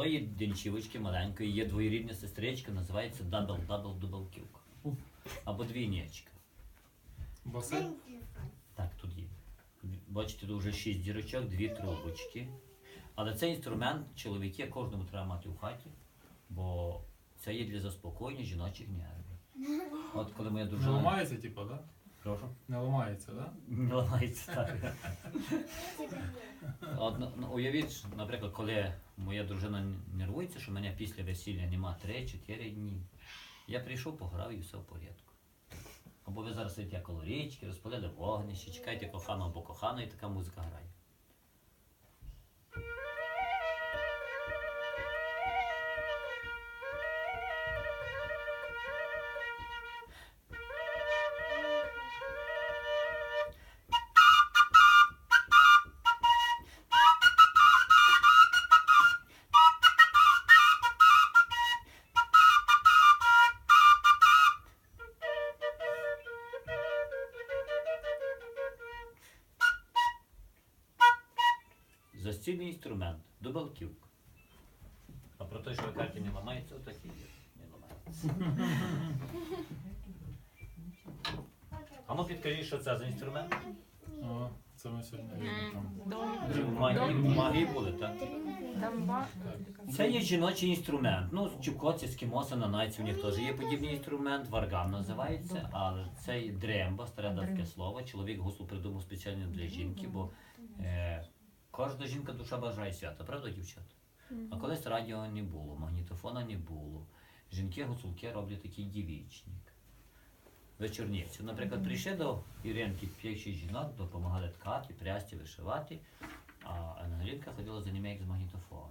тої денчівочки маленької є двоюрідна сестричка, називається дабл дабл дубалківка. Або двійнячка. Баси? Так, тут є. Бачите, тут вже шість дірочок, дві трубочки. Але цей інструмент чоловіки кожному треба мати в хаті, бо це є для заспокоєння жіночих нервів. От коли моя дружина. ламається, типу, да? Прошу. Не ламається, да? Не ламається так. От, ну, ну, уявіть, наприклад, коли моя дружина нервується, що мене після весілля нема 3-4 дні. Я прийшов, пограв і все в порядку. Або ви зараз сидите коло річки, розпалили вогнище, чекаєте коханого або коханої, і така музика грає. Застільний інструмент, дубалківка. А про те, що ви кажете, не ламається, отак і є. Не ламається. А ну підкажіть, що це за інструмент? О, це ми сьогодні. В магії, в магії були, так? Дамба. Це є жіночий інструмент. Ну, чукоці, ескімоси, нанайці, у них теж є подібний інструмент, варган називається, але це є дремба, старе датське слово. Чоловік гуслу придумав спеціально для жінки, бо е, кожна жінка душа бажає свята, правда, дівчата? А колись радіо не було, магнітофона не було. Жінки гуцулки роблять такий дівічник. Вечорниці. Наприклад, прийшли до Іринки п'ячих жінок, допомагали ткати, прясти, вишивати, а Ангелінка ходила за ними як з магнітофоном.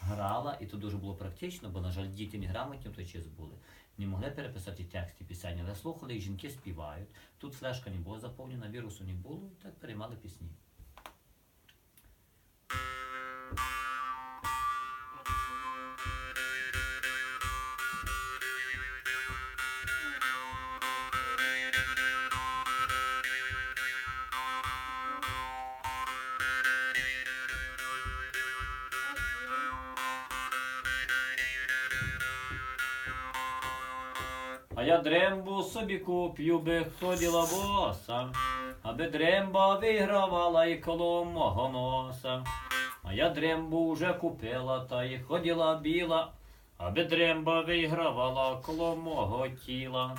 Грала, і то дуже було практично, бо, на жаль, діти не грамотні в той час були. Не могли переписати тексти пісень, але слухали, і жінки співають. Тут флешка не була заповнена, вірусу не було, і так переймали пісні. А я дрембу собі куп'ю, би ходила боса, аби дремба вигравала і коло мого носа. А я дрембу вже купила, та й ходила біла, аби дремба вигравала коло мого тіла.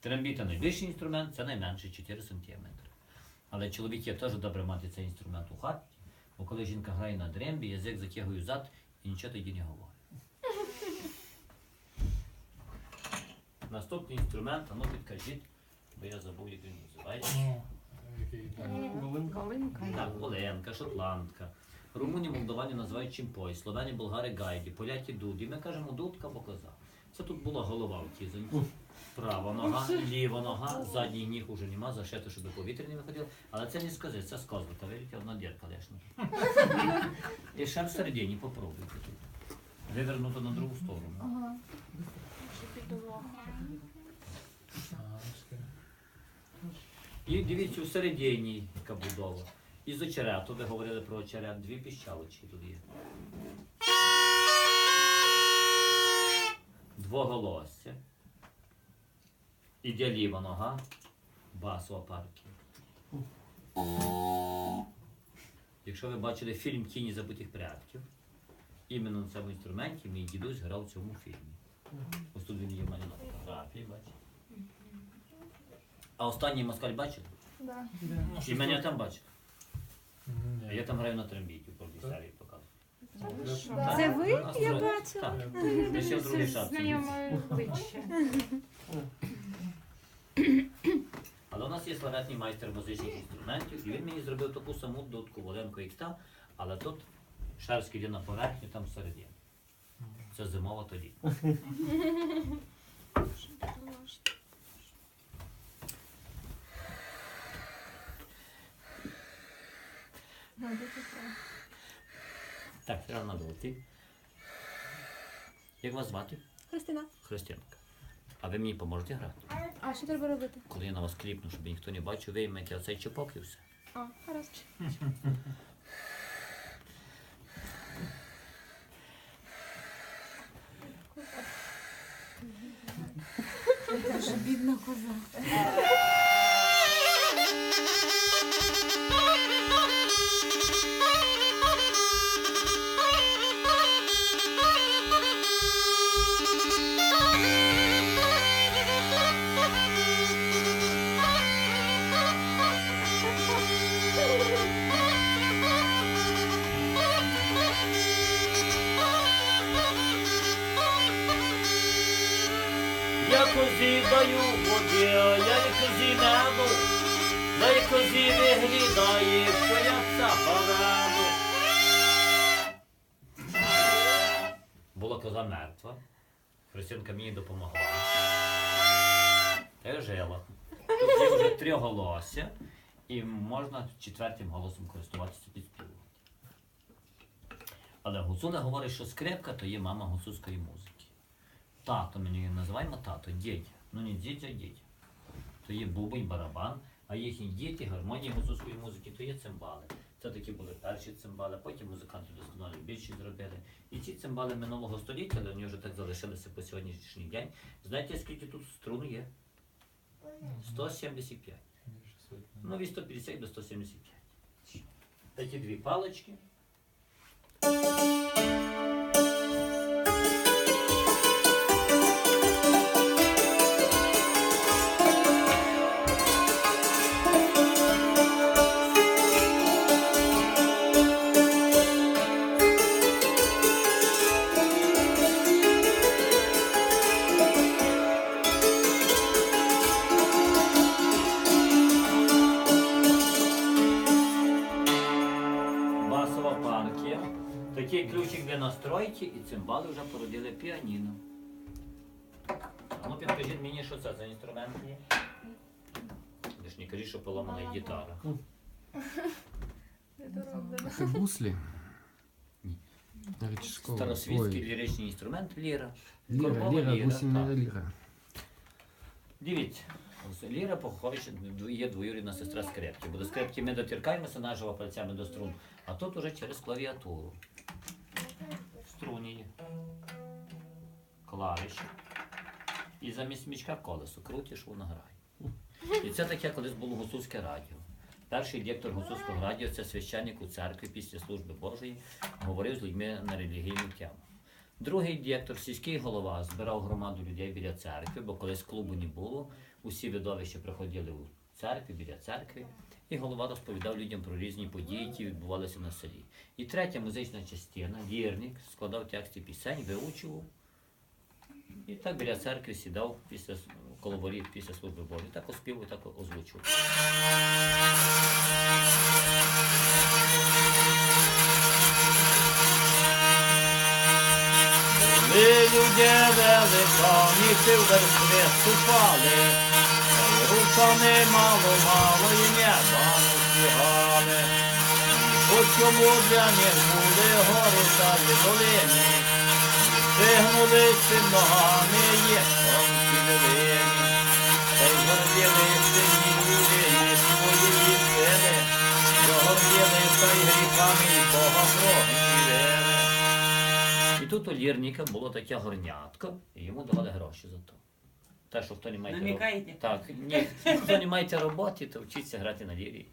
Трембіта найбільший інструмент, це найменший 4 см. Але чоловіки теж добре мати цей інструмент у хаті, бо коли жінка грає на дрембі, язик затягує зад і нічого тоді не говорить. Наступний інструмент, а ну підкажіть, бо я забув, як він називається. Галинка. Так, Оленка, шотландка. Румуні, молдавані називають чимпой, словені, болгари гайді, поляки дуді. Ми кажемо дудка або коза. Це тут була голова в тізоньці. Права нога, ліва нога, задній ніг уже нема, зашити, щоб повітря не виходило. Але це не скажи, це з козлика, видите, одна дірка лишна. І ще всередині попробуйте тут. Вивернуто на другу сторону. І дивіться, у середині яка будова. І з очерету, ви говорили про очерет, дві піщалочки тут є. Двоголосся. Іде ліва нога, басова партія. Якщо ви бачили фільм Тіні забутих предків, іменно на цьому інструменті мій дідусь грав в цьому фільмі. Ось тут він є в мене на фотографії, бачите. А останній москаль бачили? Да. Ну, І мене там бачили. А я там граю на трембіті, в кожній показую. Це ви? У Я бачила. Так. Ми ще в другій шапці. Знайоме обличчя. Але у нас є славетний майстер музичних інструментів, і він мені зробив таку саму дудку Воленко як та, але тут шерсть йде на поверхню, там всередині. Це зимова тоді. Так, треба надовти. Як вас звати? Христина. Христинка. А ви мені поможете грати? А що треба робити? Коли я на вас кліпну, щоб ніхто не бачив, виймете оцей чіпок і все. А, гаразд. Бідна коза. Да й виглядає, що я цапараду. Була коза мертва. Христинка мені допомогла. Та я жила. Тут є вже три голоси, і можна четвертим голосом користуватися підспівувати. Але Гуцуля говорить, що скрипка то є мама гуцульської музики. Тато мені називаємо тато, дідь. Ну не дідь, а дідь. То є бубонь, барабан, а їхні діти, гармонії гуцульської музики, то є цимбали. Це такі були перші цимбали, потім музиканти досконалі більші зробили. І ці цимбали минулого століття, але вони вже так залишилися по сьогоднішній день. Знаєте, скільки тут струн є? 175. Більше. Ну, від 150 до 175. Такі дві палички. Настройки і цимбали вже породили піаніно. А ну підкажіть мені, що це за інструмент є? Ви ж не кажіть, що поламана гітара. Це гуслі? Ні. Річкові. Старосвітський Ой, ліричний інструмент ліра. Ліра, Корбова ліра, ліра, гусіна так. ліра. Дивіться, ось ліра походить, є двоюрідна сестра скрепки. Бо до скрепки ми дотиркаємося наживо пальцями до струн, а тут уже через клавіатуру. Струні є. Клавіші. І замість мічка колесо. Крутиш, воно грає. І це таке колись було гуцульське радіо. Перший директор гуцульського радіо це священник у церкві після служби Божої, говорив з людьми на релігійну тему. Другий директор, сільський голова, збирав громаду людей біля церкви, бо колись клубу не було. Усі видовища приходили у церкві, біля церкви, і голова розповідав людям про різні події, які відбувалися на селі. І третя музична частина, вірник, складав тексти пісень, виучував. І так біля церкви сідав після с- коло воріт після служби Божої. Так оспівував, так озвучував. Ви люди великані, ти в верхові ступали, руками мало-мало і неба стігали. От чому для них були гори та й долини, Пригнулися ногами є тонкі долини, та й горділися ні люди і своєї сили, догорділися й гріхами, і Бога прогнівили. І тут у лірника було таке горнятко, і йому давали гроші за то. Те, що хто не має Намікаєте? Так, ні, хто не має роботи, то вчиться грати на лірі.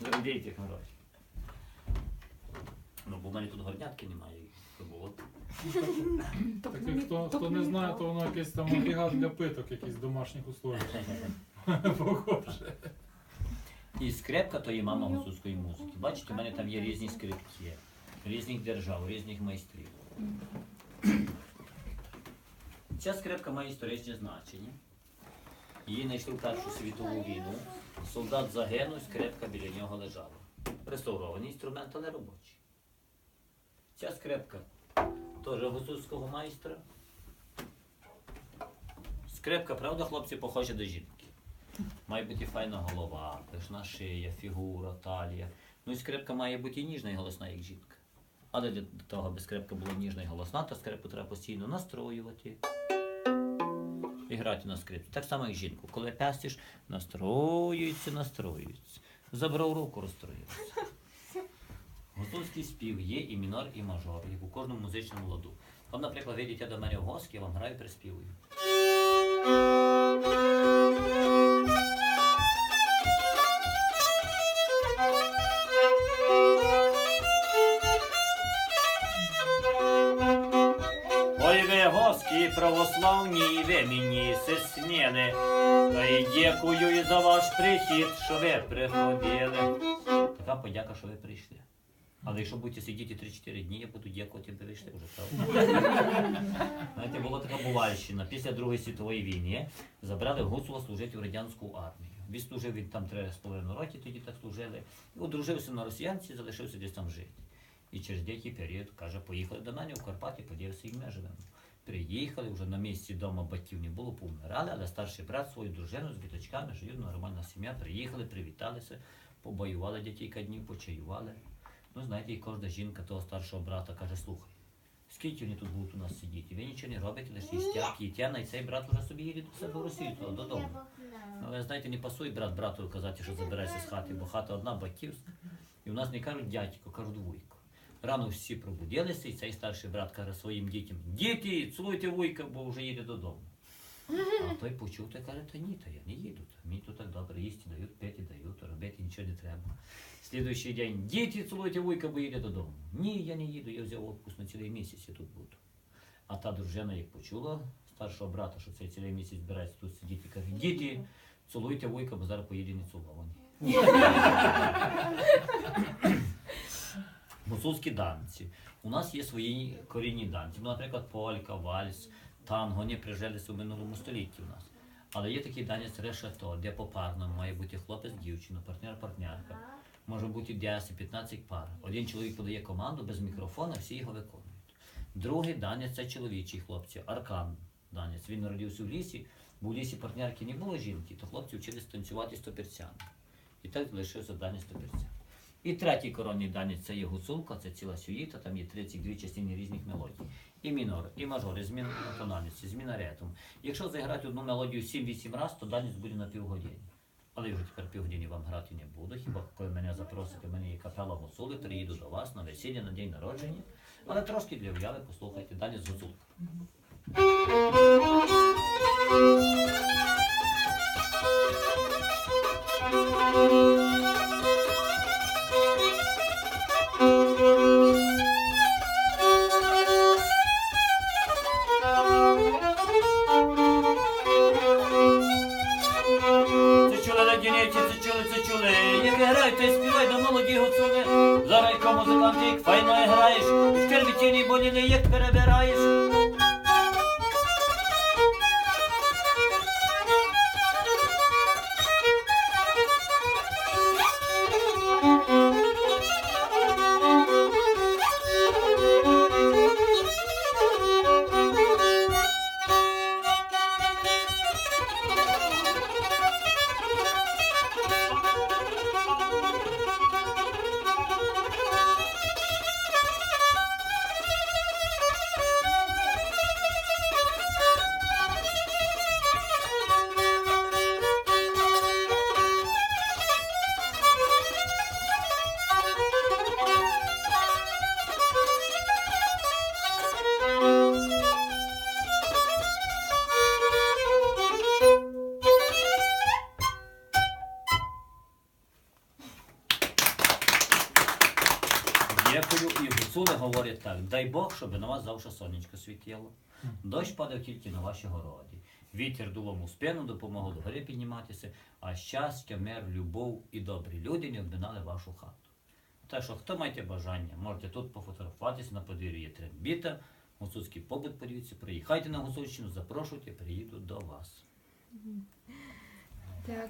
Заробляйте гроші. Ну, бо в мене тут горнятки немає, то було. Так, і хто, хто не знає, то воно якийсь там агрегат для питок, якийсь в домашніх условиях. Похоже. І скрепка то є мама гуцульської музики. Бачите, у мене там є різні скрипки, різних держав, різних майстрів. Ця скрипка має історичне значення. Її знайшли в Першу світову війну. Солдат загинув, скрипка біля нього лежала. Реставрований інструмент, але робочий. Ця скрипка теж гуцульського майстра. Скрипка, правда, хлопці, похожа до жінки. Має бути файна голова, пишна шия, фігура, талія. Ну і скрипка має бути і ніжна і голосна, як жінка. Але для того, аби скрипка була ніжна і голосна, то скрипку треба постійно настроювати. і грати на скрипці. Так само, як жінку. Коли пестиш, настроюється, настроюється. Забрав руку, розстроївся. Гуцульський спів є і мінор, і мажор, як у кожному музичному ладу. От, наприклад, вийдете до мене в гості, я вам граю приспівую. Госки православні, ви мені та й дякую і за ваш прихід, що ви приходили. Така подяка, що ви прийшли. Але якщо будете сидіти 3-4 дні, я буду дякувати, ви вийшли вже правда. Знаєте, була така Бувальщина. Після Другої світової війни забрали Гуцула служити в радянську армію. Він служив він там 3,5 роки, тоді так служили. І одружився на росіянці, залишився десь там жити. І через деякий період, каже, поїхали до мене в Карпати, подивився, як ми живемо. Приїхали, вже на місці вдома батьків не було, помирали, але старший брат свою дружину з діточками, живуть, нормальна сім'я, приїхали, привіталися, побоювали декілька днів, почаювали. Ну, знаєте, і кожна жінка того старшого брата каже, слухай, скільки вони тут будуть у нас сидіти? Ви нічого не робите, лише їстять, їтяна, і цей брат вже собі їде до себе в Росію, туди, додому. Ну, Але знаєте, не пасує брат брату казати, що забирайся з хати, бо хата одна батьківська. І в нас не кажуть дядько, кажуть вуйко. Рано всі пробудилися, і цей старший брат каже своїм дітям: Діти, цілуйте вуйка, бо вже їде додому. А той почув та каже, та ні, та я не їду. Мені тут так добре їсти дають, пити дають, робити нічого не треба. Слідуючий день, діти, цілуйте вуйка, бо їде додому. Ні, я не їду, я взяв отпуск на цілий місяць, я тут буду. А та дружина, як почула старшого брата, що цей цілий місяць збирається тут сидіти, каже, діти, цілуйте вуйка, бо зараз поїде не ціловані. Гуцульські данці. У нас є свої корінні данці. Ну, наприклад, полька, вальс, танго, вони прижилися у минулому столітті у нас. Але є такий данець решето, де попарно має бути хлопець, дівчина, партнер-партнерка. Може бути 10-15 пар. Один чоловік подає команду без мікрофона, всі його виконують. Другий данець це чоловічий хлопці, аркан данець. Він народився в лісі, бо в лісі партнерки не було жінки, то хлопці вчились танцювати стопірцями. І так лишився данець стопірця. І третій коронний данець це є гуцулка, це ціла сюїта, там є 32 частини різних мелодій. І мінор, і мажор, і зміна тональності, з мінаретом. Якщо заграти одну мелодію 7-8 разів, то данець буде на півгодини. Але я вже тепер півгодини вам грати не буду. Хіба коли мене запросите, мене є капела гуцули, приїду до вас на весілля, на день народження. Але трошки для уяви послухайте з гуцулка. Червітіні не як перебираєш. Дякую. І гуцули говорять так: дай Бог, щоб на вас завжди сонечко світило. Дощ падав тільки на ваші городі. Вітер дуло у спину, допомогу до гори підніматися, а щастя, мир, любов і добрі люди не обминали вашу хату. Так що, хто маєте бажання, можете тут пофотографуватися на подвір'ї є трембіта, гуцульський побут подивіться, приїхайте на Гуцульщину, запрошуйте, приїду до вас. Так,